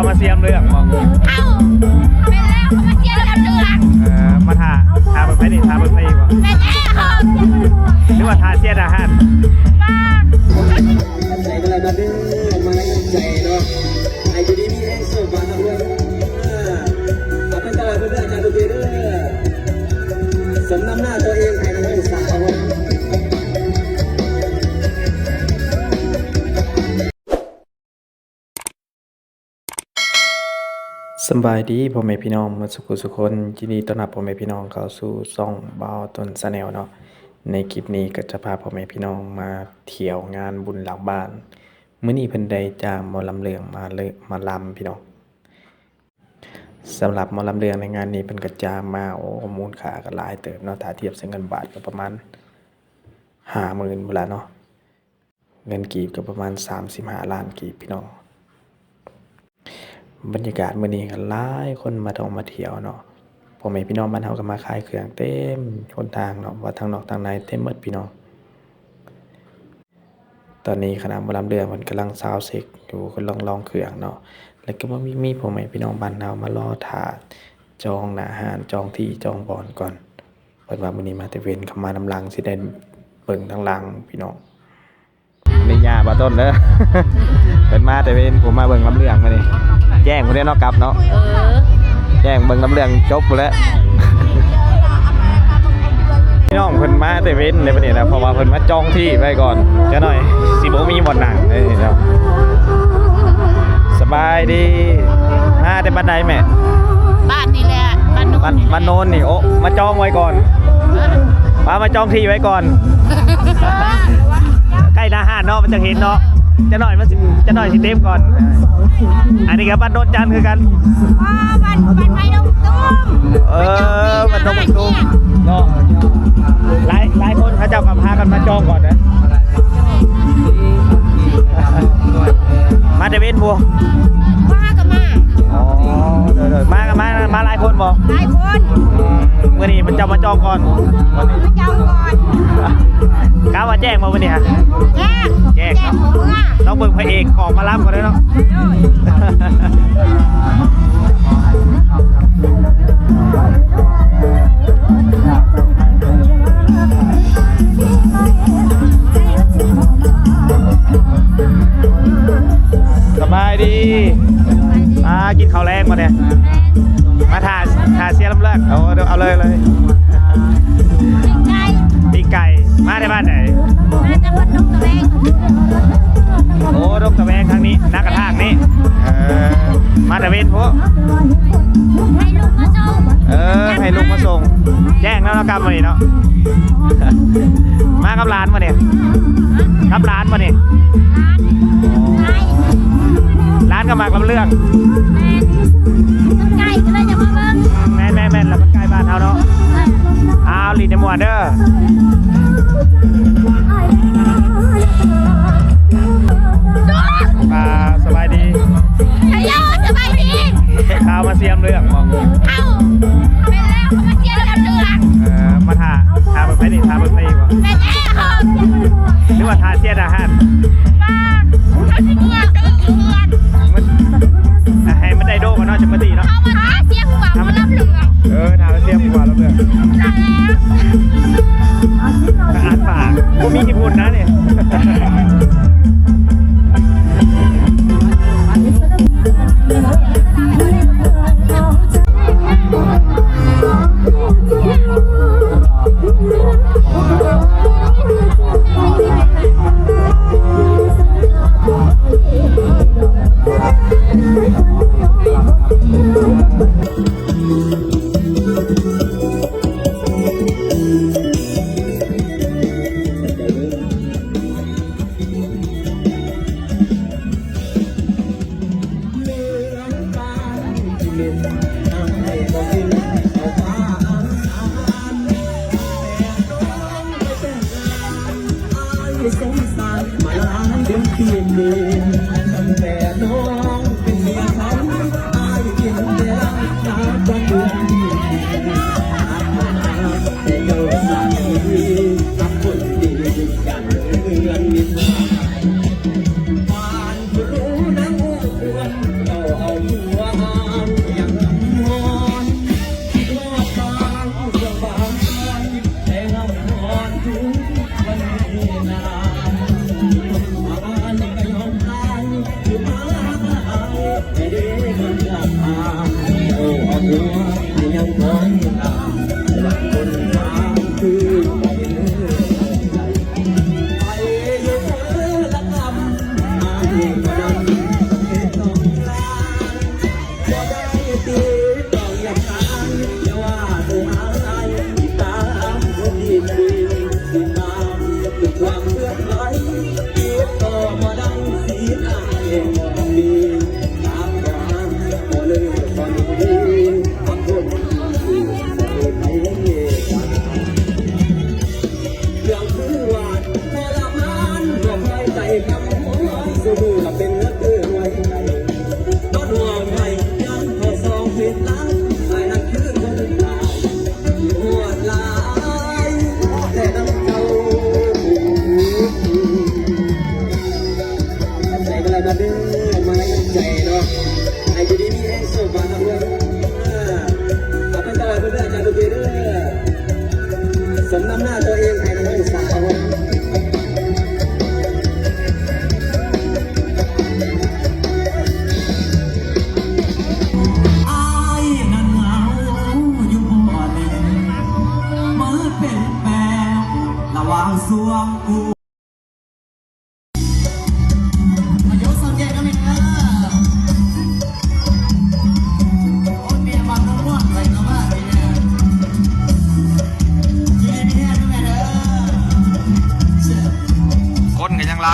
าวมาเสียมเรื่องบอกเอ้าไปแล้วเขามาเจียกันเดือดเออมาทาทาไปไหนี่ทาบิ่งไปอีกบ่ไปแล้วครับหรือว่าทาเสียอาหารมา สบายดีพ่อแม่พี่น้องมาสุขสุคนยินดีต้อนรับพ่อแม่พี่น้องเข้าสู่ซ่องบาวต้นสแนลเนาะในคลิปนี้ก็จะพาพ่อแม่พี่น้องมาเที่ยวงานบุญหลังบ้านมื้อนี้เพิ่นได้จ้างหมอลำเลืองมาเลยมาลำพี่น้องสำหรับหมอลำเลืองในงานนี้เพิ่นก็จ้างมาโอ้มูลค่าก็หลายเติบเนาะถ้าเทียบใส่เงินบาทก็ประมาณ50,000พุ่นละเนาะเงินกีบก็ประมาณ35ล้านกีบพี่น้อง บรรยากาศมื้อนี้ก็หลายคนมาท่องมาเที่ยวเนาะพ่อแม่พี่น้องบ้านเฮาก็มาขายเครื่องเต็มคนทางเนาะว่าทางนอกทางในเต็มหมดพี่น้อง ตอนนี้คณะหมอลำเรือมันกำลังซาวเซ็กอยู่กำลังลองเครื่องเนาะแล้วก็บ่มีมีพ่อแม่พี่น้องบ้านเฮามารอท่าจองหน้าหารจองที่จองบอนก่อนเพิ่นว่ามื้อนี้มาแต่เว้นเข้ามานำลังสิได้เบิ่งทางลังพี่น้อง นี่ย่าบ่ต้นเด้อ เป็นมาแต่เป็นผมมาเบิ่งลำเรื่องมานี่แจ้งบ่ได้นาะกลับเนาะเออแจ้งเบิ่งลำเรื่องจบแล้วพี่น้องเพิ่นมาแต่เว้นในประเด็นนะเพราะว่าเพิ่นมาจองที่ไว้ก่อนจะหน่อยสิบ่มีบ่อนหนังเลยเนาะสบายดีมาแต่บันไดแม่บ้านนี่แหละบ้านนู้นบ้านบ้านโนนนี่โอ้มาจองไว้ก่อนมามาจองที่ไว้ก่อน หนาหานเนาะมันจะเห็นเนาะจะหน่อยมันสิจะหน่อยสิเต็มก่อน อันนี้ครับบ้านโนนจันทร์คือกันว้าบ้านบ้านไม้ดงตุ้มเออมันต้องตุ้มเนาะหลายหลายคนเขาเจ้ากับพากันมาจองก่อนนะ จะมาจองก่อนวันนี้มาเจ้าก่อนกล้าว่าแจ้งมาวันนี้ฮะแจ้งแจ้งแจ้งหัวเมื่อต้องเบิ่งพระเอกออกมารับก่อนเลยเนาะสบายดีอ่ากินข้าวแรงมาเนี่ย มาทาทาเสียลำเลิกเอาเอาเอาเลยเลยไงปีกไก่ มาในบ้านไหน มาจากวัดนกตะแบงโอ้ดงตะแวงทางนี้นักกระทากนี่เออมาตะเวนพวกให้ลูกมาส่ง เออ ให้ลุงมาส่ง แจ้งแล้วนะกรรมมานี่เนาะ มากับร้านมาเนี่ยกับร้านมาเนี่ยไงร้านก็มากลำเรื่อง วดเด้อมาสบายดีฮัลโหลสบายดีข้าวมาเสียมเรื่องบอกเอ้าไปแล้วเขามาเจียกันเดือดเออมาทาทาเบิ่งไปนี่ทาเบิ่งไปอีกบ่ไปแล้วครับหรือว่าทาเสียอาหารมาเขาจะเดือ มาล้างเดือนเพียงเดินตั้งแต่น้องเป็นเมียเขา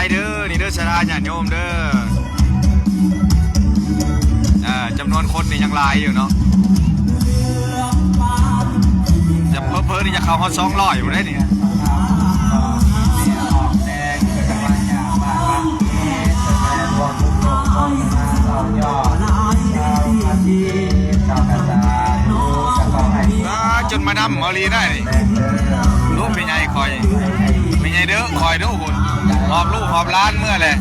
ายเด้อนี่เด้อชราญาติโยมเด้ออจำนวนคนนี่ยังลายอยู่เนาะจะเพิ่มเพิ่มนี่จะเข้าฮอตสองร้อยอยู่ได้เนี่ยจนมาดั้มมาลีได้นี่ลูกเป็นไงคอยเป็นไงเด้อคอยดู อบลูกหอบล้านเมื่อไหร่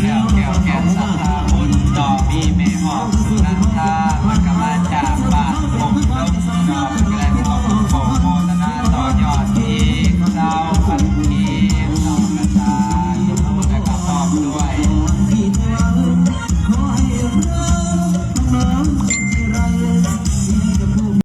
แก้วแก้วแก้วสาม